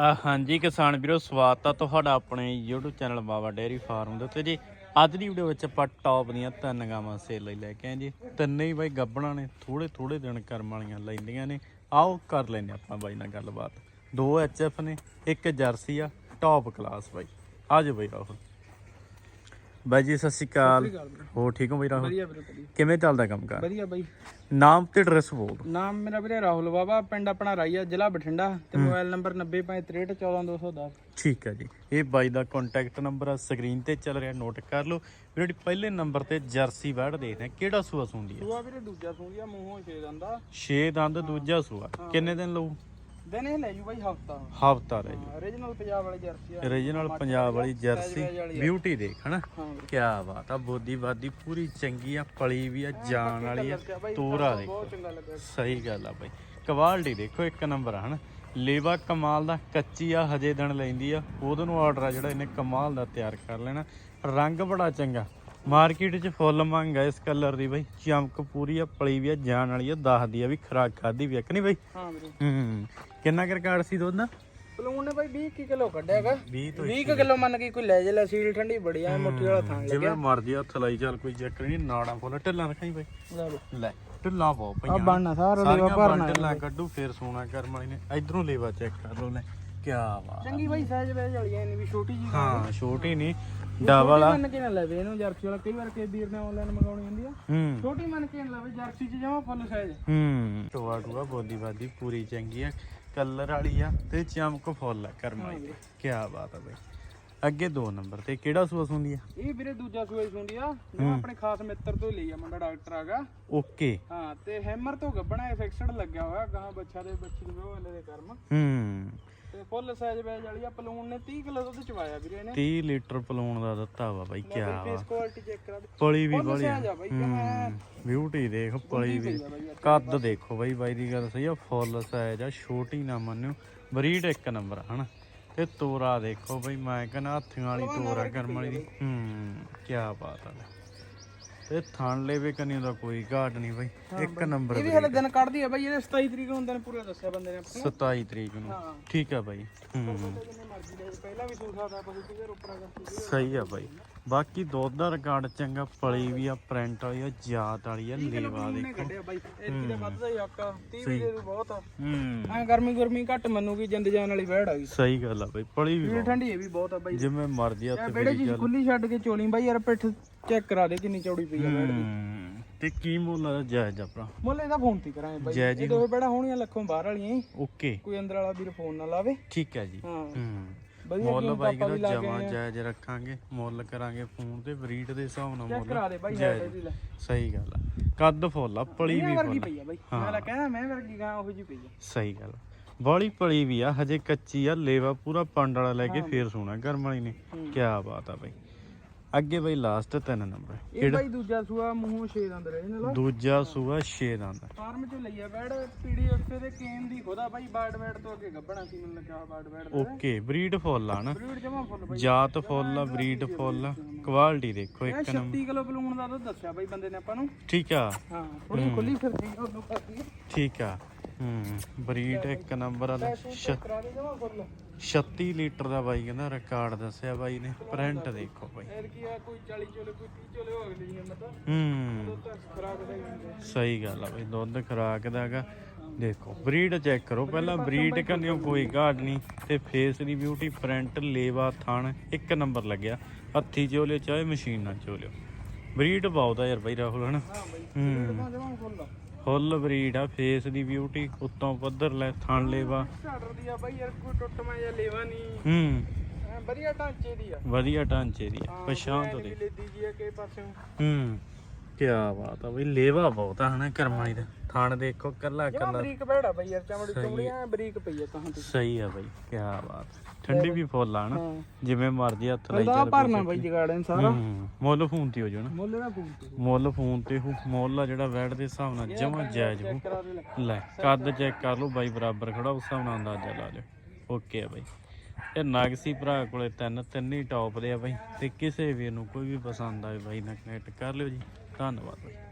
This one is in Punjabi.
ਹਾਂਜੀ ਕਿਸਾਨ ਵੀਰੋ, ਸਵਾਗਤ ਆ ਤੁਹਾਡਾ ਆਪਣੇ YouTube channel Baba dairy farm ਦੇ ਉੱਤੇ ਜੀ। ਅੱਜ ਦੀ ਵੀਡੀਓ ਵਿੱਚ ਆਪਾਂ ਟੌਪ ਦੀਆਂ ਤਿੰਨ ਗਾਵਾਂ ਸੇਲ ਲਈ ਲੈ ਕੇ ਆਏ ਜੀ। ਤਿੰਨੇ ਹੀ ਬਾਈ ਗੱਬਣਾ ਨੇ ਥੋੜੇ ਥੋੜੇ ਦਿਨ ਕਰਮ ਵਾਲੀਆਂ ਲੈਂਦੀਆਂ ਨੇ। ਆਓ ਕਰ ਲੈਨੇ ਆਪਾਂ ਬਾਈ ਨਾਲ ਗੱਲਬਾਤ। ਦੋ ਐਚਐਫ ਨੇ, ਇੱਕ ਜਰਸੀ ਆ ਟੌਪ ਕਲਾਸ ਬਾਈ। ਆ ਜਾਓ ਬਾਈ ਰਾਹੁਲ ਬਾਈ ਜੀ ਸਤਿ ਸ਼੍ਰੀ ਅਕਾਲ। ਹੋ ਠੀਕ ਹੋ ਬਾਈ ਰਾਹੁਲ? ਵਧੀਆ ਵੀਰੇ ਵਧੀਆ। ਕਿਵੇਂ ਚੱਲਦਾ ਕੰਮ ਕਾਰ? ਵਧੀਆ ਬਾਈ। ਨਾਮ ਤੇ ਐਡਰੈਸ ਬੋਲ ਦਿਓ। ਨਾਮ ਮੇਰਾ ਵੀਰੇ ਰਾਹੁਲ ਬਾਬਾ ਪਿੰਡ ਆਪਣਾ ਰਾਈਆ ਜ਼ਿਲ੍ਹਾ ਬਠਿੰਡਾ ਤੇ ਮੋਬਾਈਲ ਨੰਬਰ 9063614210 ਠੀਕ ਹੈ ਜੀ। ਇਹ ਬਾਈ ਦਾ ਕੰਟੈਕਟ ਨੰਬਰ ਆ ਸਕਰੀਨ ਤੇ ਚੱਲ ਰਿਹਾ ਨੋਟ ਕਰ ਲਓ। ਵੀਰੋ ਜੀ ਪਹਿਲੇ ਨੰਬਰ ਤੇ ਜਰਸੀ ਬੈੜ ਦੇਖਦੇ ਆ ਕਿਹੜਾ ਸੂਆ ਸੁੰਦੀ ਹੈ? ਸੂਆ ਵੀਰੇ ਦੂਜਾ ਸੂੰਦੀਆ ਮੂੰਹੋਂ ਛੇ ਦੰਦਾ 6 ਦੰਦ ਦੂਜਾ ਸੂਆ। ਕਿੰਨੇ ਦਿਨ ਲਊ? ਦਿਨ ਇਹ ਲੈ ਜੂ ਬਾਈ ਹਫਤਾ। ਹਫਤਾ ਰਹਿ ਜੀ। ਓਰੀਜਨਲ ਪੰਜਾਬ ਵਾਲੀ ਜਰਸੀ ਆ। ਓਰੀਜਨਲ ਪੰਜਾਬ ਵਾਲੀ ਜਰਸੀ ਬਿਊਟੀ ਦੇਖ ਹਨਾ? ਕੀ ਬਾਤ ਆ ਬੋਦੀ ਬਾਦੀ ਪੂਰੀ ਚੰਗੀ ਆ ਪਲੀ ਵੀ ਆ ਜਾਨ ਵਾਲੀ ਆ ਤੋਰਾ ਦੇਖ। ਸਹੀ ਗੱਲ ਆ ਬਾਈ। ਕੁਆਲਿਟੀ ਦੇਖੋ ਇੱਕ ਨੰਬਰ ਆ ਹਨਾ? ਲੇਵਾ ਕਮਾਲ ਦਾ ਕੱਚੀ ਆ ਹਜੇ ਦਿਨ ਲੈਂਦੀ ਆ। ਉਹਦੋਂ ਨੂੰ ਆਰਡਰ ਆ ਜਿਹੜਾ ਇਹਨੇ ਕਮਾਲ ਦਾ ਤਿਆਰ ਕਰ ਲੈਣਾ। ਰੰਗ ਬੜਾ ਚੰਗਾ। ਮਾਰਕੀਟ 'ਚ ਫੁੱਲ ਮੰਗ ਆ ਇਸ ਕਲਰ ਦੀ ਬਾਈ। ਚਮਕ ਪੂਰੀ ਆ ਪਲੀ ਵੀ ਆ ਜਾਨ ਵਾਲੀ ਆ ਦੱਸਦੀ ਆ ਵੀ ਖਰਾਕ ਖਾਦੀ ਵੀ ਆ ਕਿ ਨਹੀਂ ਬਾਈ? ਹਾਂ ਵੀਰੇ। ਹੂੰ ਕਿੰਨਾ ਕੁ ਰਿਕਾਰਡ ਸੀ ਦੁੱਧ ਦਾ? ਬਲੂਨ ਨੇ ਬਾਈ 20 ਕਿਲੋ ਕੱਢਿਆਗਾ 20 ਤੋਂ 20 ਕਿਲੋ ਮੰਨ ਕੇ ਕੋਈ ਲੈ ਜੇ ਲੈ ਸੀਲ ਠੰਡੀ ਬੜੀ ਆ ਮੁੱਠੀ ਵਾਲਾ ਥਾਂ ਜਿਵੇਂ ਮਰਜ਼ੀ ਹੱਥ ਲਾਈ ਚੱਲ ਕੋਈ ਚੱਕਰ ਨਹੀਂ ਨਾੜਾ ਫੁੱਲ ਢਿੱਲਾਂ ਰੱਖਾਈ ਬਾਈ। ਲੈ ਲਓ। ਲੈ ਢਿੱਲਾਂ ਬਹੁਤ ਆ ਪਈਆਂ ਬਣਨਾ ਸਾਰਾ ਸਾਰੀਆਂ ਲੇਵਾ ਭਰਨਾ। ਢਿੱਲਾਂ ਕੱਢੂ ਫੇਰ ਸੋਨਾ ਕਰਮ ਵਾਲੀ ਨੇ। ਇਧਰੋਂ ਲੇਵਾ ਚੈੱਕ ਕਰ ਲੈ ਕੀ ਬਾਤ ਚੰਗੀ ਬਾਈ ਸਾਈਜ਼ ਵੇਜ ਵਾਲੀ ਐ ਨਹੀਂ ਵੀ ਛੋਟੀ ਜੀ ਹਾਂ ਛੋਟੀ ਨਹੀਂ ਡਬਲ ਆ ਮੰਨ ਕੇ ਨਾ ਲਵੇ ਇਹਨੂੰ ਜਰਸੀ ਵਾਲਾ। ਕਈ ਵਾਰ ਕੇ ਵੀਰ ਨੇ ਆਨਲਾਈਨ ਮੰਗਾਉਣੀ ਹੁੰਦੀ ਆ। ਹੂੰ। ਛੋਟੀ ਮੰਨ ਕੇ ਨਾ ਲਵੇ ਜਰਸੀ ਚ ਜਮਾ ਫੁੱਲ ਸਾਈਜ਼ ਹੂੰ। ਟੋਆ ਟੋਆ ਬੋਦੀ ਬਾਦੀ ਪੂਰੀ ਚੰਗੀ ਆ। ਕਲਰ ਵਾਲੀ ਆ ਤੇ ਚਮਕ ਫੁੱਲ ਆ ਕਰਮ ਵਾਲੀ ਕੀ ਬਾਤ ਆ ਬਈ। ਅੱਗੇ ਦੋ ਨੰਬਰ ਤੇ ਕਿਹੜਾ ਸੂਸ ਹੁੰਦੀ ਆ? ਇਹ ਵੀਰੇ ਦੂਜਾ ਸੂਈ ਸੁੰਦੀ ਆ। ਜੋ ਆਪਣੇ ਖਾਸ ਮਿੱਤਰ ਤੋਂ ਲਈ ਆ ਮੁੰਡਾ ਡਾਕਟਰ ਆਗਾ ਓਕੇ। ਹਾਂ ਤੇ ਹੈਮਰ ਤੋਂ ਗੱਬਣਾ ਹੈ ਫਿਕਸਡ ਲੱਗਿਆ ਹੋਇਆ ਗਾਂ ਬੱਚਾ ਦੇ ਬੱਚੀ ਦੇ ਵਾਲੇ ਦੇ ਕਰਮ। ਹੂੰ। ਤੇ ਫੁੱਲ ਸਾਈਜ਼ ਵੇਜ ਵਾਲੀ ਆ ਪਲੂਨ ਨੇ 30 ਕਿਲੋ ਦੁੱਧ ਚਵਾਇਆ ਵੀਰੇ ਇਹਨੇ। 30 ਲੀਟਰ ਪਲਾਉਣ ਦਾ ਦਿੱਤਾ ਵਾ ਬਾਈ ਕੀ ਫੇਸ ਕੁਆਲਿਟੀ ਚੈੱਕ ਕਰਾ ਦੇ ਪਲੀ ਵੀ ਬੜੀ ਆ। ਬਿਊਟੀ ਦੇਖ ਪਲੀ ਵੀ। ਆ ਕੱਦ ਦੇਖੋ ਬਾਈ ਬਾਈ ਦੀ ਗੱਲ ਸਹੀ ਆ ਫੁੱਲ ਸਾਈਜ਼ ਆ ਛੋਟੀ ਨਾ ਮੰਨਿਓ ਬਰੀਡ ਇੱਕ ਨੰਬਰ ਆ, ਹਨਾ। ਤੇ ਤੋਰਾ ਦੇਖੋ ਬਾਈ ਮੈਂ ਕਹਿੰਦਾ ਹੱਥੀਆਂ ਵਾਲੀ ਤੋਰਾ ਕਰਮ ਵਾਲੀ। ਦੀ ਹੂੰ ਕੀ ਬਾਤ ਆ। ਤੇ ਥਣ ਲੈਵੇ ਕੰਨੀ ਦਾ ਕੋਈ ਘਾਟ ਨਹੀਂ ਬਾਈ। ਇੱਕ ਨੰਬਰ ਇਹ ਵੀ ਹਲੇ ਦਿਨ ਕੱਢਦੀ ਆ ਬਾਈ ਇਹਦੇ 27 ਤਰੀਕ ਨੂੰ ਦਿਨ ਪੂਰਾ ਦੱਸਿਆ ਬੰਦੇ ਨੇ ਆਪਣੇ 27 ਤਰੀਕ ਨੂੰ। ਠੀਕ ਆ ਬਾਈ। ਹੂੰ। ਪਹਿਲਾਂ ਵੀ ਸਹੀ ਆ ਬਾਈ। ਬਾਕੀ ਦੁੱਧ ਦਾ ਰਿਕਾਰਡ ਚੰਗਾ ਪਲੀ ਵੀ ਆ ਪ੍ਰਿੰਟ ਵਾਲੀ ਆ ਜਾਤ ਵਾਲੀ ਆ ਲੇਵਾ ਦੇਖੋ। ਕੱਢਿਆ ਬਾਈ ਇਹ ਦਾ ਵੱਧਦਾ ਹੀ ਆਕਾ 30 ਵੀ ਦੇ ਬਹੁਤ ਆ। ਹੂੰ। ਐ ਗਰਮੀ ਗਰਮੀ ਘੱਟ ਮੰਨੂਗੀ ਜਿੰਦ ਜਾਨ ਵਾਲੀ ਵਹਿੜ ਆ ਗਈ। ਸਹੀ ਗੱਲ ਆ ਬਾਈ ਪਲੀ ਵੀ। ਠੰਡੀ ਇਹ ਵੀ ਬਹੁਤ ਆ ਬਾਈ। ਜਿਵੇਂ ਮਰਜ਼ੀ ਇਹ ਹੱਥ ਬੇੜੇ ਜੀ ਖੁੱਲੀ ਛੱਡ ਕੇ ਚੋਲੀ ਬਾਈ ਯਾਰ ਪਿੱਠ ਚੈੱਕ ਕਰਾ ਦੇ ਕਿੰਨੀ ਚੌੜੀ ਪਈ ਆ ਵਹਿੜ ਦੀ। ਹੂੰ ਤੇ ਕੀ ਮੁੱਲ ਆ ਜਾਇਜ਼ ਆਪਣਾ ਮੁੱਲ ਇਹਦਾ ਫੋਨ ਤੇ ਕਰਾਂਗੇ ਬਾਈ। ਜੈ ਜੀ ਇਹ ਦੋਵੇਂ ਬੇੜਾ ਹੋਣੀਆਂ ਲੱਖੋਂ ਬਾਹਰ ਵਾਲੀਆਂ ਹੀ। ਓਕੇ। ਕੋਈ ਅੰਦਰ ਵਾਲਾ ਵੀਰ ਫੋਨ ਨਾ ਲਾਵੇ। ਠੀਕ ਹੈ ਜੀ। ਹਾਂ। ਹੂੰ। ਵਧੀਆ ਮੁੱਲ ਕੀਮਤ ਬਾਈ ਆਪਾਂ ਕਿਲੋ ਵੀ ਲਾ ਕੇ ਜਮਾ ਆਏ ਆ। ਜਾਇਜ਼ ਰੱਖਾਂਗੇ। ਮੁੱਲ ਕਰਾਂਗੇ ਫੋਨ ਤੇ ਬਰੀਡ ਦੇ ਹਿਸਾਬ ਨਾਲ ਚੈੱਕ ਕਰਾ ਦੇ ਬਾਈ ਹੈ ਜਾਇਜ਼। ਲੈ। ਸਹੀ ਗੱਲ ਆ। ਕੱਦ ਫੁੱਲ ਆ ਪਲੀ ਵੀ ਇਹ ਵਰਗੀ ਫੁੱਲ ਪਈ ਆ ਬਾਈ। ਮੈਂ ਤਾਂ ਕਹਿੰਦਾ ਮੈਂ ਵਰਗੀ ਗਾਂ ਉਹੋ ਜੀ ਪਈ ਆ। ਸਹੀ ਗੱਲ ਬੋਲੀ ਪਲੀ ਵੀ ਆ ਹਜੇ ਕੱਚੀ ਆ ਲੇਵਾ ਪੂਰਾ ਪੰਡ ਵਾਲਾ ਲੈ ਕੇ ਫੇਰ ਸੋਣਾ ਘਰ ਵਾਲੀ ਨੇ। ਕੀ ਬਾਤ ਆ ਬਾਈ। ਅੱਗੇ ਬਾਈ ਲਾਸਟ ਤਿੰਨ ਨੰਬਰ ਇਹ ਬਾਈ ਦੂਜਾ ਸੂਆ ਮੂੰਹੋਂ ਛੇ ਦੰਦ ਰਹੇ ਨਾਲ ਦੂਜਾ ਸੂਆ 6 ਦੰਦ। ਫਾਰਮ ਚੋਂ ਲਈ ਆ ਉੱਤੇ ਦੇ ਕੇਨ ਦੀ ਖੋਦਾ ਬਾਈ ਬਾਰਡ ਬੈਡ ਤੋਂ ਅੱਗੇ ਗੱਬਣਾ ਸੀ ਮੈਨੂੰ ਲੱਗਾ ਬਾਰਡ ਬੈਡ ਦਾ। ਓਕੇ ਬਰੀਡ ਫੁੱਲ ਆ ਨਾ। ਬਰੀਡ ਜਮਾ ਫੁੱਲ ਬਾਈ। ਜਾਤ ਫੁੱਲ ਆ ਬਰੀਡ ਫੁੱਲ ਆ। ਕੁਆਲਿਟੀ ਦੇਖੋ ਇੱਕ 36 ਕਿਲੋ ਬਲੂਨ ਦਾ ਦੁੱਧ ਦੱਸਿਆ ਬਾਈ ਬੰਦੇ ਨੇ ਆਪਾਂ ਨੂੰ। ਠੀਕ ਆ। ਹਾਂ ਥੋੜੀ ਖੁੱਲੀ ਫਿਰਦੀ ਆ ਉਹਨੂੰ ਕਰਦੀ ਠੀਕ ਆ। ਹੂੰ ਬਰੀਡ ਇੱਕ ਨੰਬਰ ਵਾਲਾ। ਛ- ਕਰਾ ਦੇ ਜਮਾ ਫੁੱਲ 36 ਲੀਟਰ ਦਾ ਬਾਈ ਕਹਿੰਦਾ ਰਿਕਾਰਡ ਦੱਸਿਆ ਬਾਈ ਨੇ ਪ੍ਰਿੰਟ ਦੇਖੋ ਬਾਈ। ਐਰ ਕੀ ਆ ਕੋਈ 40 ਚੋਲੇ ਕੋਈ 30 ਚੋਲੇ ਹੋ ਅਗਲੀ ਹਿੰਮਤ ਹੂੰ। ਦੁੱਧ ਤਾਂ ਖਰਾਕ ਦਾ ਹੀ ਹੁੰਦਾ ਸਹੀ ਗੱਲ ਆ ਬਾਈ ਦੁੱਧ ਖਰਾਕ ਦਾਗਾ ਦੇਖੋ ਬਰੀਡ ਚੈੱਕ ਕਰੋ ਪਹਿਲਾਂ ਬਰੀਡ ਕਰਨਿਓ ਕੋਈ ਘਾਟ ਨਹੀਂ ਤੇ ਫੇਸ ਦੀ ਬਿਊਟੀ ਪ੍ਰਿੰਟ ਲੇਵਾ ਥਣ ਇੱਕ ਨੰਬਰ ਲੱਗਿਆ। ਹੱਥੀ ਚੋਲੇ ਚਾਹੇ ਮਸ਼ੀਨ ਨਾਲ ਚੋਲਿਓ। ਬਰੀਡ ਬਹੁਤ ਆ ਯਾਰ ਬਾਈ ਰਾਹੁਲ ਹਨਾ? ਹਾਂ ਫੁੱਲ ਬਰੀਡ ਆ ਫੇਸ ਦੀ ਬਿਊਟੀ ਉੱਤੋਂ ਪੱਧਰ ਲੈ ਥਣ ਲੇਵਾ। ਸਟਾਰਟਰ ਦੀ ਆ ਬਾਈ ਯਾਰ ਕੋਈ ਟੁੱਟ ਮੈਂ ਜਾਂ ਲੇਵਾ ਨਹੀਂ। ਹੂੰ। ਐਂ ਵਧੀਆ ਢਾਂਚੇ ਦੀ ਆ। ਵਧੀਆ ਢਾਂਚੇ ਦੀ ਆ ਪਛਾਣ ਤੋਂ ਦੇ ਲੈਦੀ ਜੀ ਆ ਕਿਸੇ ਪਾਸਿਓਂ। ਹੂੰ। ਕੀ ਬਾਤ ਆ ਬਈ ਲੇਵਾ ਬਹੁਤ ਆ ਹਨਾ ਕਰਮਾਈ ਦਾ। ਥਣ ਦੇਖੋ ਕੱਲਾ ਕੱਲਾ ਬਰੀਕ ਬੈੜਾ ਬਾਈ ਯਾਰ ਚਮੜੀ ਚਮੜੀ ਐ ਬਰੀਕ ਪਈ ਆ ਤਾਂ ਤੇ ਸਹੀ ਆ ਬਈ ਕੀ ਬਾਤ। ਠੰਡੀ ਵੀ ਫੁੱਲ ਆ ਨਾ। ਹਾਂ। ਜਿਵੇਂ ਮਰਜ਼ੀ ਹੱਥ ਲਈ ਚੱਲ ਭਰਨਾ ਬਾਈ ਜਗਾੜਨ ਸਾਰਾ। ਹੂੰ ਮੁੱਲ ਫੋਨ ਤੇ ਹੋ ਜਾਣਾ ਮੁੱਲ ਦਾ ਫੋਨ ਤੇ ਮੁੱਲ ਫੋਨ ਤੇ ਹੋ ਮੁੱਲ ਆ ਜਿਹੜਾ ਵੈਟ ਦੇ ਹਿਸਾਬ ਨਾਲ ਜਮਾ ਜਾਇਜ਼ ਹੋ ਚੈੱਕ ਕਰਾ ਦੇ ਲੈ ਲੈ ਕੱਦ ਚੈੱਕ ਕਰ ਲਓ ਬਾਈ ਬਰਾਬਰ ਖੜਾ ਉਸ ਹਿਸਾਬ ਨਾਲ ਅੰਦਾਜ਼ਾ ਲਾ ਲਿਓ। ਓਕੇ ਆ ਬਾਈ। ਇਹ ਨਾਗਸੀ ਭਰਾ ਕੋਲੇ ਤਿੰਨ ਤਿੰਨ ਹੀ ਟੌਪ ਦੇ ਆ ਬਾਈ। ਤੇ ਕਿਸੇ ਵੀਰ ਨੂੰ ਕੋਈ ਵੀ ਪਸੰਦ ਆਵੇ ਬਾਈ ਨਾਲ ਕਨੈਕਟ ਕਰ ਲਿਓ ਜੀ। ਧੰਨਵਾਦ।